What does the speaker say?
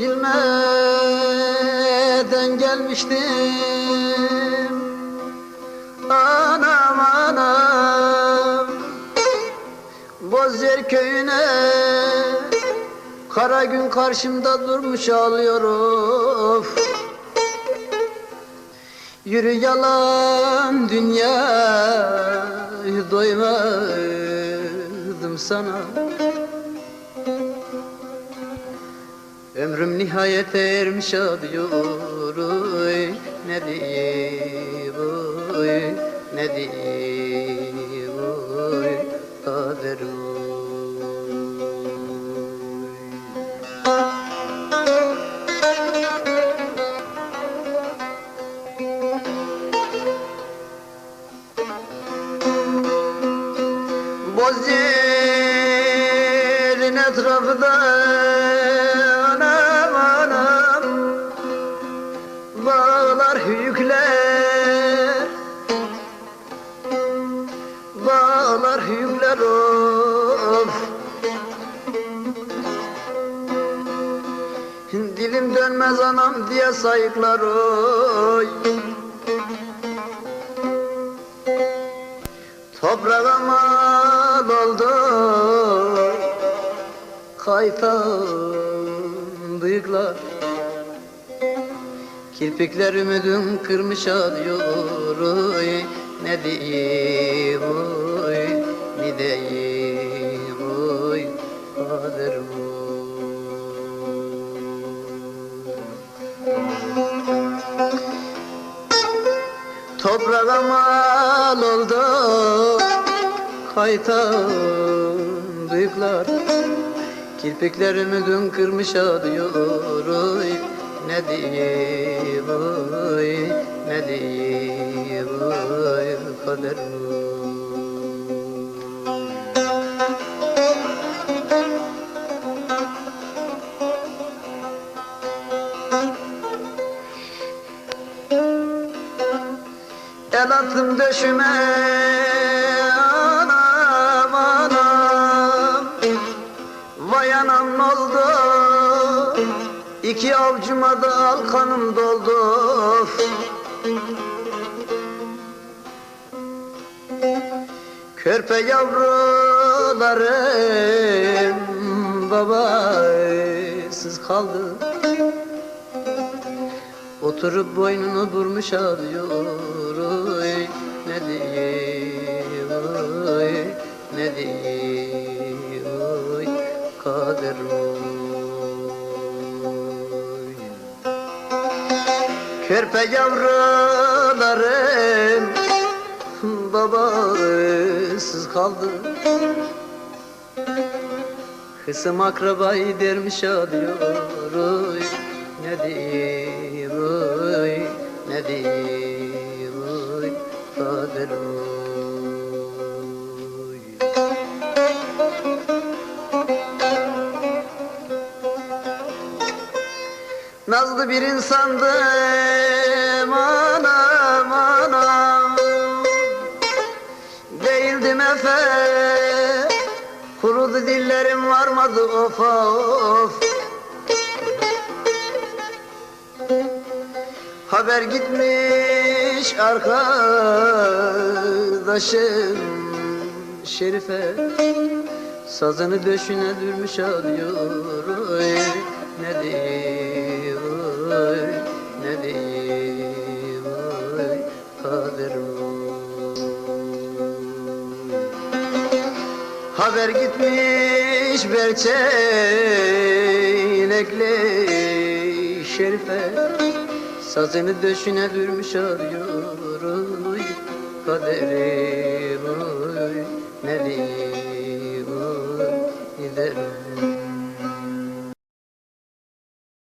Bilmeden gelmiştim. Anam anam Bozyer köyüne Kara gün karşımda durmuş ağlıyor of Yürü yalan dünya Doymadım sana Ömrüm nihayete ermiş ağlıyor oy. Ne diyeyim oy? Ne diyeyim oy? Kader oy. Bozyerin etrafı Bağlar hüyükler Bağlar hüyükler of. Dilim dönmez anam diye sayıklar oy. Toprağa mal oldu. Kaytan bıyıklar Kirpikler ümidin kırmış ağlıyor oy. Ne diyeyim oy? Ne diyeyim oy? Kader oy Toprağa mal oldu Kaytan bıyıklar Kirpiklerimi dün kırmış ağlıyor oy Ne diyeyim oy Ne diyeyim oy Kader El attım döşüme anam anam. Vay anam oldu İki avcuma da al kanım doldu. Körpe yavrularım babasız kaldı. Oturup boynunu vurmuş ağlıyor Ne diyeyim Ne diyeyim Kader oy Körpe yavrularım Babasız kaldı. Kısım akrabayı dermiş ağlıyor oy Ne diyeyim Ne diyeyim Nazlı bir insandım anam anam. Değildim efe Kurudu dillerim varmadı of of. Haber gitmiş arkadaşım Şerife. Sazını döşüne dürmüş ağlıyor oy Ne diyeyim Haber gitmiş berçeynekli şerife. Sazını döşüne dürmüş arıyor kaderi